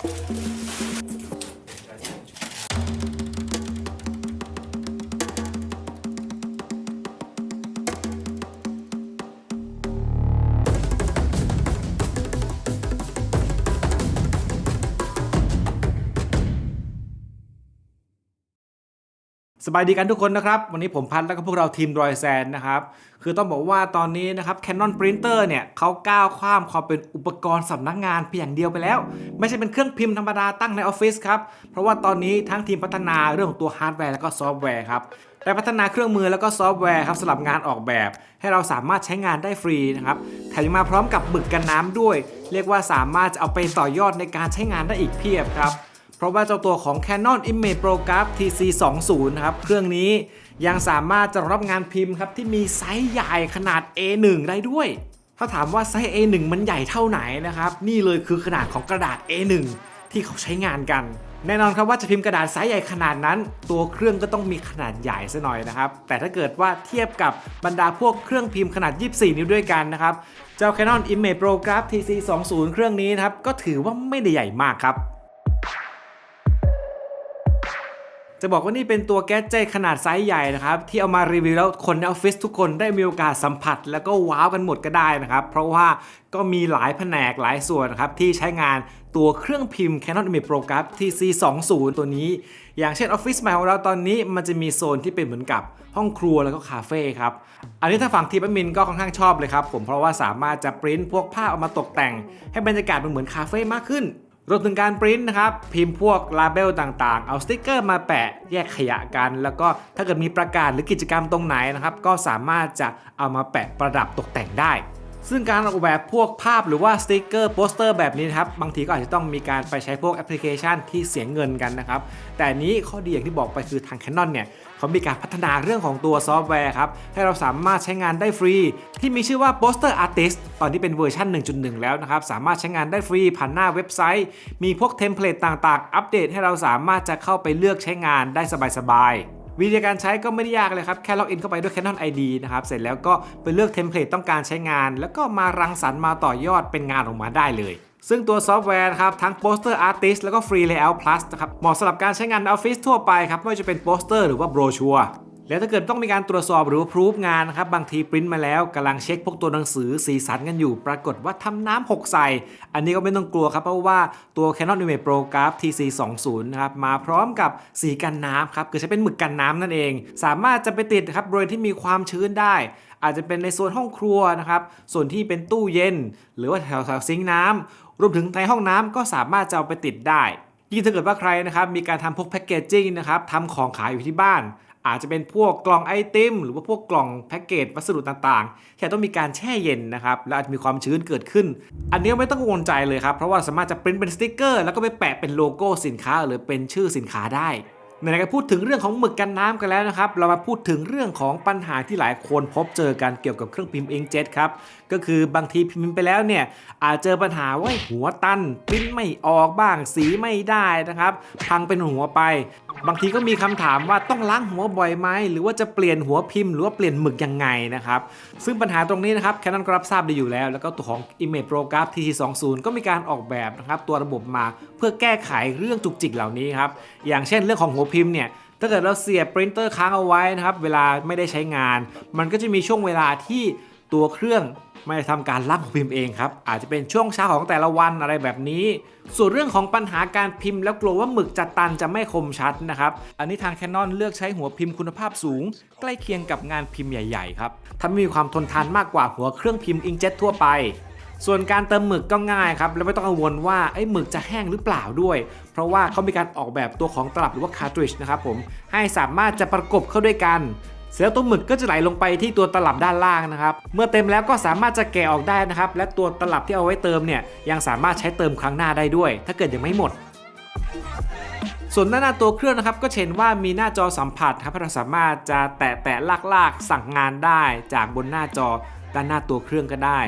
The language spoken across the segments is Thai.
フフフフ。 สบายดีกันทุกคนนะครับ วันนี้ผมพันธ์แล้วก็พวกเราทีมรอยแซนนะครับ คือต้องบอกว่าตอนนี้นะครับ Canon Printer เนี่ยเขาก้าวข้ามความเป็นอุปกรณ์สำนักงานเพียงอย่างเดียวไปแล้ว ไม่ใช่เป็นเครื่องพิมพ์ธรรมดาตั้งในออฟฟิศครับ เพราะว่าตอนนี้ทั้งทีมพัฒนาเรื่องของตัวฮาร์ดแวร์แล้วก็ซอฟต์แวร์ครับได้พัฒนาเครื่องมือแล้วก็ซอฟต์แวร์ครับสำหรับงานออกแบบ ให้เราสามารถใช้งานได้ฟรีนะครับแถมยังมาพร้อมกับบึกกันน้ำด้วย เรียกว่าสามารถจะเอาไปต่อยอดในการใช้งานได้อีกเพียบครับ เพราะว่าเจ้าตัวของ Canon Image Pro Graph TC20 นะครับเครื่องนี้ยังสามารถจะรับงานพิมพ์ครับที่มีไซส์ใหญ่ขนาด A1 ได้ด้วย ถ้าถามว่าไซส์ A1 มันใหญ่เท่าไหนนะครับนี่เลยคือขนาดของกระดาษ A1 ที่เขาใช้งานกัน แน่นอนครับว่าจะพิมพ์กระดาษไซส์ใหญ่ขนาดนั้น ตัวเครื่องก็ต้องมีขนาดใหญ่ซะหน่อยนะครับ แต่ถ้าเกิดว่าเทียบกับบรรดาพวกเครื่องพิมพ์ขนาด 24 นิ้วด้วยกันนะครับ เจ้า Canon Image Pro Graph TC20 เครื่องนี้นะครับก็ถือว่าไม่ได้ใหญ่มากครับ จะบอกว่านี่เป็นตัวแก๊สเจขนาดไซส์ใหญ่นะครับ ที่เอามารีวิวแล้วคนในออฟฟิศทุกคนได้มีโอกาสสัมผัส แล้วก็ว้าวกันหมดก็ได้นะครับ เพราะว่าก็มีหลายแผนกหลายส่วนนะครับ ที่ใช้งานตัวเครื่องพิมพ์ Canon Image Pro Graph TC20 ตัวนี้ อย่างเช่นออฟฟิศใหม่ของเราตอนนี้มันจะมีโซนที่เป็นเหมือนกับห้องครัวแล้วก็คาเฟ่ครับ อันนี้ถ้าฝั่งทีมแอดมินก็ค่อนข้างชอบเลยครับผมเพราะว่าสามารถจะปริ้นพวกภาพเอามาตกแต่ง ให้บรรยากาศมันเหมือนคาเฟ่มากขึ้น รวมถึงการปริ้นนะครับ พิมพ์พวกลาเบลต่างๆ เอาสติกเกอร์มาแปะแยกขยะกัน แล้วก็ถ้าเกิดมีประกาศหรือกิจกรรมตรงไหนนะครับ ก็สามารถจะเอามาแปะประดับตกแต่งได้ ซึ่งการออกแบบพวกภาพหรือว่าสติกเกอร์โปสเตอร์แบบนี้นะครับบางทีก็อาจจะต้องมีการไปใช้พวกแอปพลิเคชันที่เสียเงินกันนะครับ แต่นนี้ข้อดีอย่างที่บอกไปคือทาง Canon เนี่ยเขามีการพัฒนาเรื่องของตัวซอฟต์แวร์ครับ ให้เราสามารถใช้งานได้ฟรี ที่มีชื่อว่า Poster Artist ตอนนี้เป็นเวอร์ชัน1.1 แล้วนะครับ สามารถใช้งานได้ฟรีผ่านหน้าเว็บไซต์ มีพวกเทมเพลตต่างๆ อัปเดตให้เราสามารถจะเข้าไปเลือกใช้งานได้สบายๆ วิธีการใช้ก็ไม่ได้ยากเลยครับ แค่ล็อกอินเข้าไปด้วย Canon ID นะครับ เสร็จแล้วก็ไปเลือกเทมเพลตต้องการใช้งาน แล้วก็มารังสรรค์มาต่อยอดเป็นงานออกมาได้เลยซึ่งตัวซอฟต์แวร์นะครับทั้ง Poster Artist แล้วก็ Free Layout Plus นะครับเหมาะสำหรับการใช้งานในออฟฟิศทั่วไปครับ ไม่ว่าจะเป็นโปสเตอร์หรือว่าโบรชัวร์ แล้วถ้าเกิดต้องมีการตรวจสอบหรือว่าพรูฟงานนะครับ บางทีปริ้นมาแล้วกำลังเช็คพวกตัวหนังสือสีสันกันอยู่ ปรากฏว่าทำน้ำหกใส่ อันนี้ก็ไม่ต้องกลัวครับ เพราะว่าตัว Canon Image Pro Graph TC20 นะครับมาพร้อมกับสีกันน้ำครับคือใช้เป็นหมึกกันน้ำนั่นเอง สามารถจะไปติดครับบริเวณที่มีความชื้นได้ อาจจะเป็นในโซนห้องครัวนะครับส่วนที่เป็นตู้เย็น หรือว่าแถวแถวซิงค์น้ำรวมถึงในห้องน้ำก็สามารถจะเอาไปติดได้ยิ่งถ้าเกิดว่าใครนะครับมีการทำพวกแพคเกจจิ้งนะครับทำของขายอยู่ที่บ้าน อาจจะเป็นพวกกล่องไอติม หรือว่าพวกกล่องแพ็กเกจวัสดุต่างๆที่ต้องมีการแช่เย็นนะครับและอาจจะมีความชื้นเกิดขึ้น อันนี้ไม่ต้องกังวลใจเลยครับเพราะว่าสามารถจะปริ้นเป็นสติกเกอร์แล้วก็ไปแปะเป็นโลโก้สินค้า หรือเป็นชื่อสินค้าได้ในการพูดถึงเรื่องของหมึกกันน้ำกันแล้วนะครับ เรามาพูดถึงเรื่องของปัญหาที่หลายคนพบเจอกันเกี่ยวกับเครื่องพิมพ์เองเจ็ตครับ ก็คือบางทีพิมพ์ไปแล้วเนี่ย อาจเจอปัญหาว่าหัวตันปริ้นไม่ออกบ้างสีไม่ได้นะครับ พังเป็นหัวไป บางทีก็มีคำถามว่าต้องล้างหัวบ่อยไหมหรือว่าจะเปลี่ยนหัวพิมพ์หรือว่าเปลี่ยนหมึกยังไงนะครับซึ่งปัญหาตรงนี้นะครับ Canon ก็รับทราบดีอยู่แล้ว แล้วก็ตัวของ Image Pro Graph TC20 ก็มีการออกแบบนะครับตัวระบบมาเพื่อแก้ไขเรื่องจุกจิกเหล่านี้ครับอย่างเช่นเรื่องของหัวพิมพ์เนี่ยถ้าเกิดเราเสียบปรินเตอร์ค้างเอาไว้นะครับเวลาไม่ได้ใช้งาน มันก็จะมีช่วงเวลาที่ ตัวเครื่องไม่ได้ทำการรับหัวพิมพ์เองครับ อาจจะเป็นช่วงเช้าของแต่ละวันอะไรแบบนี้ ส่วนเรื่องของปัญหาการพิมพ์แล้วกลัวว่าหมึกจะตันจะไม่คมชัดนะครับ อันนี้ทาง Canon เลือกใช้หัวพิมพ์คุณภาพสูง ใกล้เคียงกับงานพิมพ์ใหญ่ๆครับทำให้มีความทนทานมากกว่าหัวเครื่องพิมพ์อิงเจ็ตทั่วไป ส่วนการเติมหมึกก็ง่ายครับแล้วไม่ต้องกังวลว่าไอ้หมึกจะแห้งหรือเปล่าด้วย เพราะว่าเขามีการออกแบบตัวของตลับหรือว่าคาร์ทริดนะครับผมให้สามารถจะประกบเข้าด้วยกัน เสร็จแล้วตัวหมึกก็จะไหลลงไปที่ตัวตลับด้านล่างนะครับ เมื่อเต็มแล้วก็สามารถจะแกะออกได้นะครับ และตัวตลับที่เอาไว้เติมเนี่ยยังสามารถใช้เติมครั้งหน้าได้ด้วย ถ้าเกิดยังไม่หมด ส่วนด้านหน้าตัวเครื่องนะครับ ก็เห็นว่ามีหน้าจอสัมผัสครับเราสามารถจะแตะแตะลากลากสั่งงานได้ จากบนหน้าจอด้านหน้าตัวเครื่องก็ได้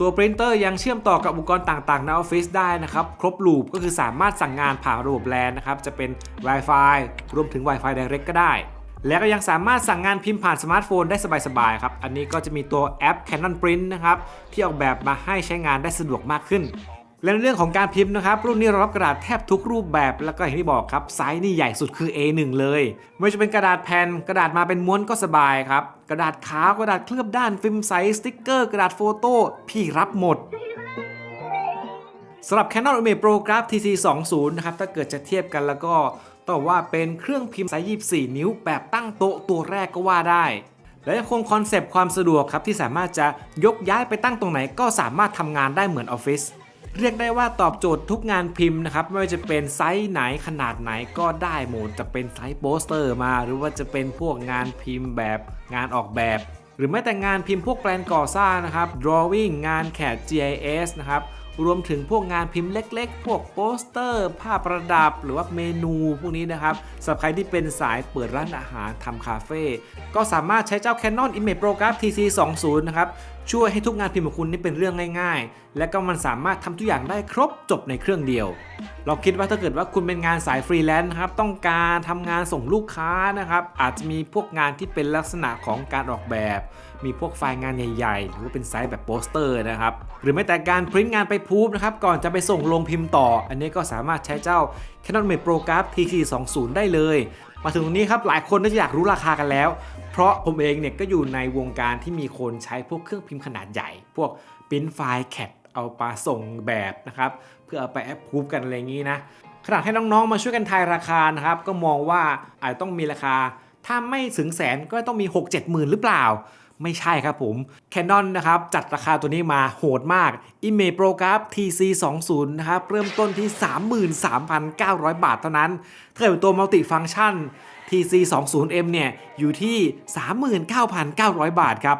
ตัวปรินเตอร์ยังเชื่อมต่อกับอุปกรณ์ต่างๆในออฟฟิศได้นะครับ ครบลูปก็คือสามารถสั่งงานผ่านระบบแลนนะครับจะเป็น Wi-Fi รวมถึง Wi-Fi Direct ก็ได้ แล้วก็ยังสามารถสั่งงานพิมพ์ผ่านสมาร์ทโฟนได้สบายๆครับ อันนี้ก็จะมีตัวแอป Canon Print นะครับ ที่ออกแบบมาให้ใช้งานได้สะดวกมากขึ้น และในเรื่องของการพิมพ์นะครับ รุ่นนี้รองรับกระดาษแทบทุกรูปแบบ แล้วก็อย่างที่บอกครับไซส์นี่ใหญ่สุดคือ A1 เลย ไม่ว่าจะเป็นกระดาษแผ่นกระดาษมาเป็นม้วนก็สบายครับ กระดาษขาวกระดาษเคลือบด้านฟิล์มใสสติ๊กเกอร์ กระดาษโฟโต้พี่รับหมดสำหรับ Canon Image Pro Graph TC20 นะครับถ้าเกิดจะเทียบกันแล้วก็ ต้องว่าเป็นเครื่องพิมพ์ไซส์24 นิ้วแบบตั้งโต๊ะตัวแรกก็ว่าได้ และยังคงคอนเซปต์ความสะดวกครับที่สามารถจะยกย้ายไปตั้งตรงไหนก็สามารถทำงานได้เหมือนออฟฟิศเรียกได้ว่าตอบโจทย์ทุกงานพิมพ์นะครับ ไม่ว่าจะเป็นไซส์ไหนขนาดไหนก็ได้หมดจะเป็นไซส์โปสเตอร์มา หรือว่าจะเป็นพวกงานพิมพ์แบบงานออกแบบ หรือแม้แต่งานพิมพ์พวกแปลนก่อสร้างนะครับ drawing งานแขก GIS นะครับ รวมถึงพวกงานพิมพ์เล็กๆ พวกโปสเตอร์ ภาพประดับหรือว่าเมนูพวกนี้นะครับสำหรับใครที่เป็นสายเปิดร้านอาหารทำคาเฟ่ก็สามารถใช้เจ้า Canon Image Pro Graph TC20 นะครับช่วยให้ทุกงานพิมพ์ของคุณนี่เป็นเรื่องง่ายๆ และก็มันสามารถทำทุกอย่างได้ครบจบในเครื่องเดียว เราคิดว่าถ้าเกิดว่าคุณเป็นงานสายฟรีแลนซ์นะครับ ต้องการทำงานส่งลูกค้านะครับ อาจจะมีพวกงานที่เป็นลักษณะของการออกแบบ มีพวกไฟล์งานใหญ่ๆ หรือว่าเป็นไซส์แบบโปสเตอร์นะครับ หรือแม้แต่การพริ้นงานไปพูบนะครับ ก่อนจะไปส่งลงพิมพ์ต่อ อันนี้ก็สามารถใช้เจ้า Canon Image Pro Graph TC20 ได้เลย มาถึงตรงนี้ครับ หลายคนน่าจะอยากรู้ราคากันแล้ว เพราะผมเองเนี่ยก็อยู่ในวงการที่มีคนใช้พวกเครื่องพิมพ์ขนาดใหญ่ พวกปริ้นไฟล์แคดเอาไปส่งแบบนะครับเพื่อเอาไปแอปพูบกันอะไรอย่างนี้นะขนาดให้น้องๆมาช่วยกันทายราคานะครับก็มองว่าอาจจะต้องมีราคา ถ้าไม่ถึงแสนก็ต้องมี 6 7หมื่นหรือเปล่า ไม่ใช่ครับผม Canon นะครับจัดราคาตัวนี้มาโหดมาก Image Pro g r a p TC20 นะครับเริ่มต้นที่ 33,900 บาทเท่านั้นถ้าเกิดเป็นตัว Multi Function TC20M เนี่ยอยู่ที่ 39,900 บาทครับ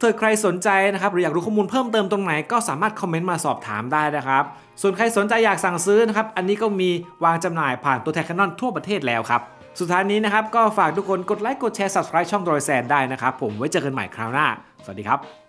ถ้าใครสนใจนะครับหรืออยากรู้ข้อมูลเพิ่มเติมตรงไหนก็สามารถคอมเมนต์มาสอบถามได้นะครับ ส่วนใครสนใจอยากสั่งซื้อนะครับ อันนี้ก็มีวางจำหน่ายผ่านตัวแทน Canon ทั่วประเทศแล้วครับ สุดท้ายนี้นะครับ ก็ฝากทุกคนกดไลค์กดแชร์ subscribe ช่องโดยแซนได้นะครับ ผมไว้เจอกันใหม่คราวหน้า สวัสดีครับ